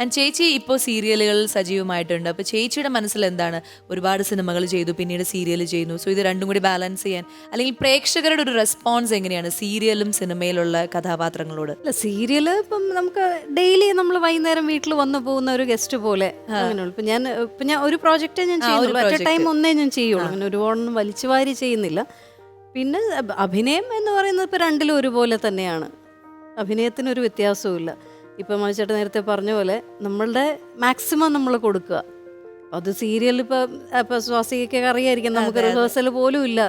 And ചേച്ചി ഇപ്പോൾ സീരിയലുകളിൽ സജീവമായിട്ടുണ്ട്. അപ്പോൾ ചേച്ചിയുടെ മനസ്സിൽ എന്താണ്? ഒരുപാട് സിനിമകൾ ചെയ്തു പിന്നീട് സീരിയൽ ചെയ്യുന്നു. സോ ഇത് രണ്ടും കൂടി ബാലൻസ് ചെയ്യാൻ. അല്ലെങ്കിൽ പ്രേക്ഷകരുടെ ഒരു റെസ്പോൺസ് എങ്ങനെയാണ് സീരിയലും സിനിമയിലുള്ള കഥാപാത്രങ്ങളോട്? അല്ല സീരിയൽ ഇപ്പം നമുക്ക് ഡെയിലി നമ്മൾ വൈകുന്നേരം വീട്ടിൽ വന്നു പോകുന്ന ഒരു ഗസ്റ്റ് പോലെ അങ്ങനെയുള്ളൂ. ഇപ്പം ഞാൻ ഇപ്പം ഞാൻ ഒരു പ്രോജക്റ്റേ ഞാൻ ചെയ്യുന്നുള്ളൂ. അറ്റ് ടൈം ഒന്നേ ഞാൻ ചെയ്യുള്ളൂ. അങ്ങനെ ഒരുപാടൊന്നും വലിച്ചു വാരി ചെയ്യുന്നില്ല. പിന്നെ അഭിനയം എന്ന് പറയുന്നത് ഇപ്പം രണ്ടിലും ഒരുപോലെ തന്നെയാണ്. അഭിനയത്തിനൊരു വ്യത്യാസവും ഇപ്പം മണിച്ചേട്ടൻ നേരത്തെ പറഞ്ഞ പോലെ നമ്മളുടെ മാക്സിമം നമ്മൾ കൊടുക്കുക. അത് സീരിയൽ ഇപ്പൊ ഇപ്പൊ സ്വാസികൊക്കെ അറിയായിരിക്കും. നമുക്ക് റിഹേഴ്സൽ പോലും ഇല്ല.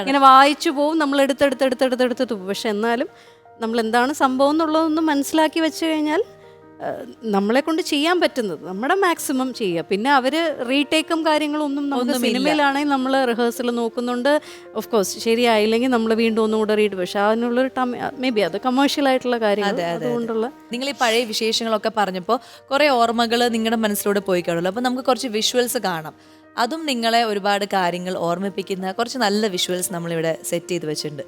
ഇങ്ങനെ വായിച്ചു പോവും. നമ്മൾ എടുത്തെടുത്തെടുത്തെടുത്തെടുത്ത് പോകും പക്ഷെ എന്നാലും നമ്മൾ എന്താണ് സംഭവം എന്നുള്ളതൊന്നും മനസ്സിലാക്കി വെച്ച് കഴിഞ്ഞാൽ നമ്മളെ കൊണ്ട് ചെയ്യാൻ പറ്റുന്നത് നമ്മുടെ മാക്സിമം ചെയ്യുക. പിന്നെ അവർ റീടേക്കും കാര്യങ്ങളും ഒന്നും നമുക്ക്. സിനിമയിലാണെങ്കിൽ നമ്മൾ റിഹേഴ്സൽ നോക്കുന്നുണ്ട്. ഓഫ് കോഴ്സ് ശരിയായില്ലെങ്കിൽ നമ്മൾ വീണ്ടും ഒന്നും കൂടെ റീഡ് പക്ഷെ അതിനുള്ളൊരു മേ ബി അത് കമേഴ്ഷ്യൽ ആയിട്ടുള്ള കാര്യങ്ങൾ അതെ, അതെ. അതുകൊണ്ടുള്ള നിങ്ങൾ ഈ പഴയ വിശേഷങ്ങളൊക്കെ പറഞ്ഞപ്പോൾ കുറേ ഓർമ്മകൾ നിങ്ങളുടെ മനസ്സിലൂടെ പോയി കാണുമല്ലോ. അപ്പോൾ നമുക്ക് കുറച്ച് വിഷ്വൽസ് കാണാം. അതും നിങ്ങളെ ഒരുപാട് കാര്യങ്ങൾ ഓർമ്മിപ്പിക്കുന്ന കുറച്ച് നല്ല വിഷ്വൽസ് നമ്മളിവിടെ സെറ്റ് ചെയ്ത് വെച്ചിട്ടുണ്ട്.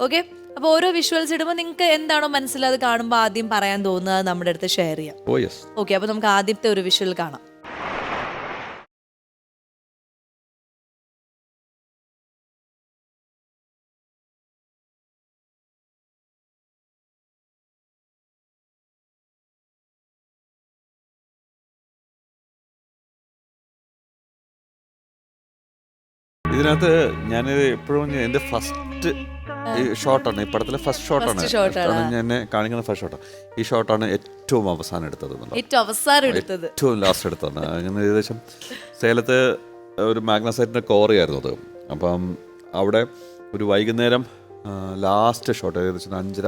ഓക്കെ അപ്പോൾ ഓരോ വിഷ്വൽസ് ഇടുമ്പോൾ നിങ്ങൾക്ക് എന്താണോ മനസ്സിലത് കാണുമ്പോൾ ആദ്യം പറയാൻ തോന്നുന്നത് അത് നമ്മുടെ അടുത്ത് ഷെയർ ചെയ്യാം. ഓ യെസ് ഓക്കെ അപ്പോൾ നമുക്ക് ആദ്യത്തെ ഒരു വിഷ്വൽ കാണാം. ഇതിനകത്ത് ഞാൻ എപ്പോഴും എന്റെ ഫസ്റ്റ് ഷോട്ടാണ് ഈ പടത്തിലെ ഫസ്റ്റ് ഷോട്ടാണ് ഞാൻ എന്നെ കാണിക്കുന്ന ഫസ്റ്റ് ഷോട്ടാണ് ഈ ഷോട്ടാണ് ഏറ്റവും അവസാനം എടുത്തത് ഏറ്റവും അവസാനം എടുത്തത്. ഏറ്റവും ലാസ്റ്റ് എടുത്തതാണ് അങ്ങനെ ഏകദേശം സേലത്ത് ഒരു മാഗ്നസൈറ്റിന്റെ കോറിയായിരുന്നു അത്. അപ്പം അവിടെ ഒരു വൈകുന്നേരം ലാസ്റ്റ് ഷോട്ട് ഏകദേശം അഞ്ചര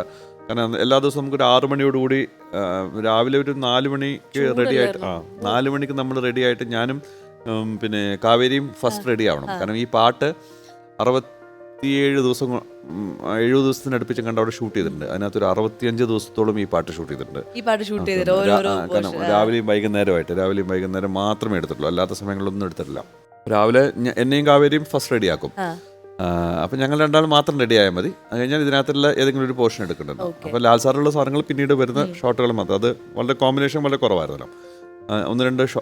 കാരണം എല്ലാ ദിവസവും നമുക്ക് ഒരു ആറു മണിയോടുകൂടി രാവിലെ ഒരു നാല് മണിക്ക് റെഡി ആയിട്ട് ആ നാല് മണിക്ക് നമ്മൾ റെഡി ആയിട്ട് ഞാനും പിന്നെ കാവേരിയും ഫസ്റ്റ് റെഡി ആവണം. കാരണം ഈ പാട്ട് അറുപത്തിയേഴ് ദിവസം എഴുപത് ദിവസത്തിന് അടുപ്പിച്ച് കണ്ട് അവിടെ ഷൂട്ട് ചെയ്തിട്ടുണ്ട്. അതിനകത്ത് ഒരു അറുപത്തിയഞ്ച് ദിവസത്തോളം ഈ പാട്ട് ഷൂട്ട് ചെയ്തിട്ടുണ്ട്. ഈ പാട്ട് ഷൂട്ട് കാരണം രാവിലെയും വൈകുന്നേരമായിട്ട് രാവിലെയും വൈകുന്നേരം മാത്രമേ എടുത്തിട്ടുള്ളൂ. അല്ലാത്ത സമയങ്ങളിലൊന്നും എടുത്തിട്ടില്ല. രാവിലെ എന്നെയും കാവേരിയും ഫസ്റ്റ് റെഡിയാക്കും ആക്കും. അപ്പം ഞങ്ങൾ രണ്ടാളും മാത്രം റെഡി ആയാൽ മതി. അത് കഴിഞ്ഞാൽ ഇതിനകത്തുള്ള ഏതെങ്കിലും ഒരു പോർഷൻ എടുക്കുന്നുണ്ട് അപ്പോൾ ലാൽ സാറുള്ള സാധനങ്ങൾ പിന്നീട് വരുന്ന ഷോട്ടുകൾ മാത്രം. അത് വളരെ കോമ്പിനേഷൻ വളരെ കുറവായിരുന്നല്ലോ. ഒന്ന് രണ്ട് ഷോ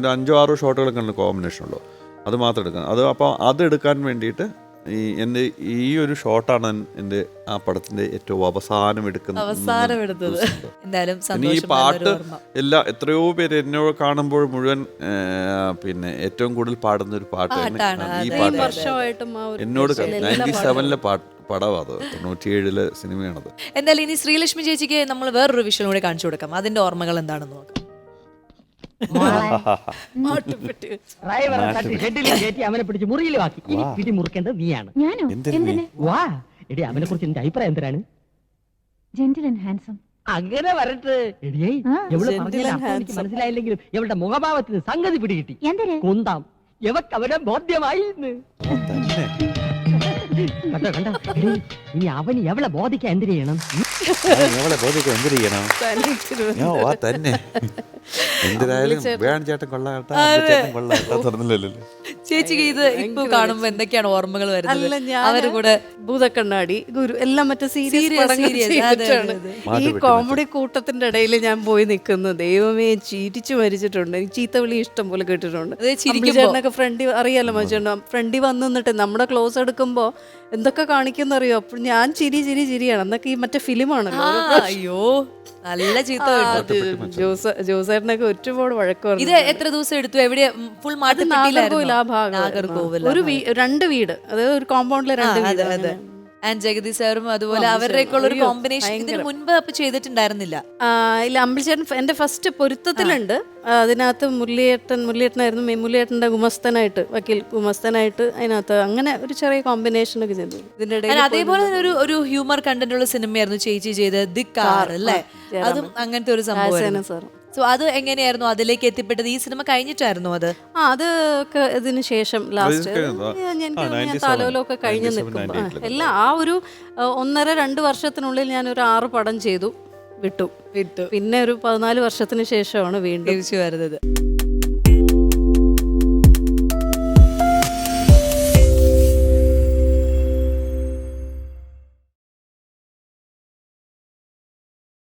ഒരു അഞ്ചോ ആറോ ഷോട്ടുകളൊക്കെ കോമ്പിനേഷൻ ഉള്ളൂ. അത് മാത്രം എടുക്കണം. അത് അപ്പോൾ അത് എടുക്കാൻ വേണ്ടിയിട്ട് ഈ എന്റെ ഈ ഒരു ഷോട്ടാണ് എന്റെ ആ പടത്തിന്റെ ഏറ്റവും അവസാനം എടുക്കുന്നത് അവസാനം എടുത്തത് എന്തായാലും ഈ പാട്ട് എല്ലാ എത്രയോ പേര് എന്നോട് കാണുമ്പോൾ മുഴുവൻ പിന്നെ ഏറ്റവും കൂടുതൽ പാടുന്ന ഒരു. പാട്ടാണ്, ഈ പാട്ട്. എന്നോട് നയന്റി. സെവനിലെ പാട്ട്. പടമാണ് അത്. തൊണ്ണൂറ്റിയേഴിലെ സിനിമയാണത്. എന്തായാലും ഇനി ശ്രീലക്ഷ്മി ചേച്ചിക്ക് നമ്മൾ വേറൊരു വിഷയം കൂടെ കാണിച്ചു കൊടുക്കാം. അതിന്റെ ഓർമ്മകൾ എന്താണെന്ന് നോക്കാം. ഡ്രൈവറെ തട്ടി ഹെഡിലും കയറ്റി അവനെ പിടിച്ച് വാക്കി. ഇനി പിടി മുറിക്കേണ്ടത് നീയാണ്. ഞാനോ? എന്തിന് എന്തിന്? വാ. എടി അവനെ കുറിച്ച് എന്റെ അഭിപ്രായം എന്തിനാണ്? ജെന്റിൽ ആൻഡ് ഹാൻസം അങ്ങനെ വരട്ടെ. എടിയേ ആ, എവൾ gentle പറഞ്ഞാൽ and അർത്ഥം എനിക്ക് handsome. മനസ്സിലായില്ലെങ്കിലും ഇവളുടെ മുഖഭാവത്തിന് സംഗതി പിടികിട്ടി. എന്തിന്? കുന്താം. എവക്ക് അവനെ ബോധ്യമായി. കണ്ടോ കണ്ടോ? എടീ, ഇനി അവന് എവളെ ബോധിക്കാൻ എന്തിനു ചെയ്യണം? ഞങ്ങളെ ബോധിക്കും എന്ത് ചെയ്യണം? ഞാൻ വാ തന്നെ. എന്തിനായാലും വേണം ചേട്ടൻ കൊള്ളാട്ടാ ചേട്ടൻ കൊള്ളാട്ടാ തുറന്നില്ലല്ലോ. ചേച്ചിക്ക് ഇത് ഇപ്പൊ കാണുമ്പോ എന്തൊക്കെയാണ് ഓർമ്മകൾ അല്ല വരുന്നത് ഞാൻ അവരുടെ കൂടെ ഭൂതക്കണ്ണാടി ഗുരു എല്ലാം മറ്റേ സീരിയസ്. ഈ കോമഡി കൂട്ടത്തിന്റെ ഇടയിൽ ഞാൻ പോയി നിൽക്കുന്നു. ദൈവമേ ചീറ്റിച്ചു മരിച്ചിട്ടുണ്ട്. എനിക്ക് ചീത്തവിളി ഇഷ്ടം പോലെ കേട്ടിട്ടുണ്ട്. ഫ്രണ്ടി അറിയാലോ മനുഷ്യൻ ഫ്രണ്ടി വന്നു നിന്നിട്ട് നമ്മുടെ ക്ലോസ് എടുക്കുമ്പോ എന്തൊക്കെ കാണിക്കുന്നറിയോ അപ്പോൾ ഞാൻ ചിരി ചിരി ചിരിയാണ്. എന്നൊക്കെ ഈ മറ്റേ ഫിലിമാണല്ലോ. അയ്യോ നല്ല ചീത്ത ജോസേട്ടനൊക്കെ ഒരുപാട് വഴക്ക് ഇത് എത്ര ദിവസം എടുത്തു? എവിടെ ഫുൾ നാഗർകോവിൽ ആ ഭാഗം ഒരു രണ്ട് വീട്. അതായത് ഒരു കോമ്പൗണ്ടിലെ രണ്ട് വീട്. ആൻഡ് ജഗതി സാറും അതുപോലെ അവരുടെയൊക്കെ ഉള്ള ഒരു കോമ്പിനേഷൻ ഇതിന് മുൻപ് അപ്പൊ ചെയ്തിട്ടുണ്ടായിരുന്നില്ല. ഇല്ല അമ്പിളിച്ചേട്ടൻ എന്റെ ഫസ്റ്റ് പൊരുത്തത്തിലുണ്ട്. അതിനകത്ത് മുല്ലിയേട്ടൻ മുല്ലിയേട്ടനായിരുന്നു മുല്ലിയേട്ടന്റെ ഗുമസ്തനായിട്ട് വക്കീൽ ഗുമസ്തനായിട്ട് അതിനകത്ത് അങ്ങനെ ഒരു ചെറിയ കോമ്പിനേഷൻ ഒക്കെ ചെയ്തു. ഇതിന്റെ ഇടയിൽ അതേപോലെ തന്നെ ഒരു ഒരു ഹ്യൂമർ കണ്ടന്റ് ഉള്ള സിനിമയായിരുന്നു ചേച്ചി ചെയ്ത് ദി കാർ അല്ലേ? അതും അങ്ങനത്തെ ഒരു സംഭവം സാർ സോ അത് എങ്ങനെയായിരുന്നു? അതിലേക്ക് എത്തിപ്പെട്ടത്? ഈ സിനിമ കഴിഞ്ഞിട്ടായിരുന്നു അത്? ആ അത് ഒക്കെ ഇതിന് ശേഷം ലാസ്റ്റ് ഞാൻ 97, താലോലമൊക്കെ കഴിഞ്ഞ് 97, നിൽക്കുമ്പോൾ 98 ൽ എല്ലാം ആ ഒരു ഒന്നര രണ്ട് വർഷത്തിനുള്ളിൽ ഞാൻ ഒരു ആറ് പടം ചെയ്തു. വിട്ടു വിട്ടു. പിന്നെ ഒരു പതിനാല് വർഷത്തിന് ശേഷമാണ് വീണ്ടും തിരിച്ചു വരുന്നത്.